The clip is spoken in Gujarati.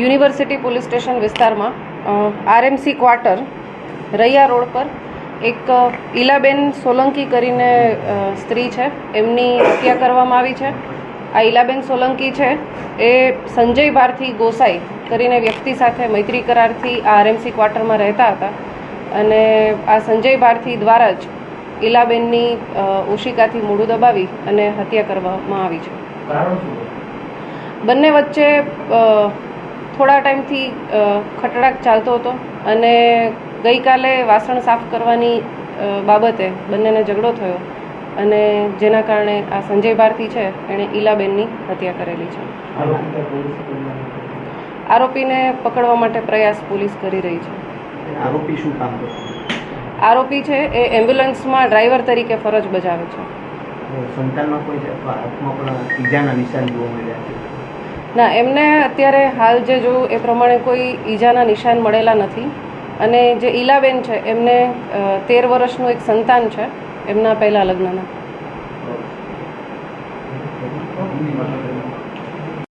યુનિવર્સિટી પોલીસ સ્ટેશન વિસ્તારમાં આરએમસી ક્વાર્ટર રૈયા રોડ પર એક ઈલાબેન સોલંકી કરીને સ્ત્રી છે. એમની હત્યા કરવામાં આવી છે. આ ઈલાબેન સોલંકી છે. એ સંજય ભારથી ગોસાઈ કરીને વ્યક્તિ સાથે મૈત્રી કરારથી આ આરએમસી ક્વાર્ટરમાં રહેતા હતા. અને આ સંજય ભારથી દ્વારા જ ઈલાબેનની ઓશિકાથી મોઢું દબાવી અને હત્યા કરવામાં આવી છે. બંને વચ્ચે થોડા ટાઈમથી ખટડાક ચાલતો હતો અને ગઈકાલે વાસણ સાફ કરવાની બાબતે બંનેને ઝઘડો થયો અને જેના કારણે આ સંજય ભારતી છે એણે ઈલાબેનની હત્યા કરેલી છે. આરોપીને પકડવા માટે પ્રયાસ પોલીસ કરી રહી છે. આરોપી શું કામ આરોપી છે એ એમ્બ્યુલન્સમાં ડ્રાઈવર તરીકે ફરજ બજાવે છે. સંતાનમાં કોઈ ઈજાના નિશાન જોવા મળ્યા છે? ના, એમને અત્યારે હાલ જે જોયું એ પ્રમાણે કોઈ ઈજાના નિશાન મળેલા નથી. અને જે ઈલાબેન છે, એમને તેર વર્ષનું એક સંતાન છે, એમના પહેલાં લગ્નના.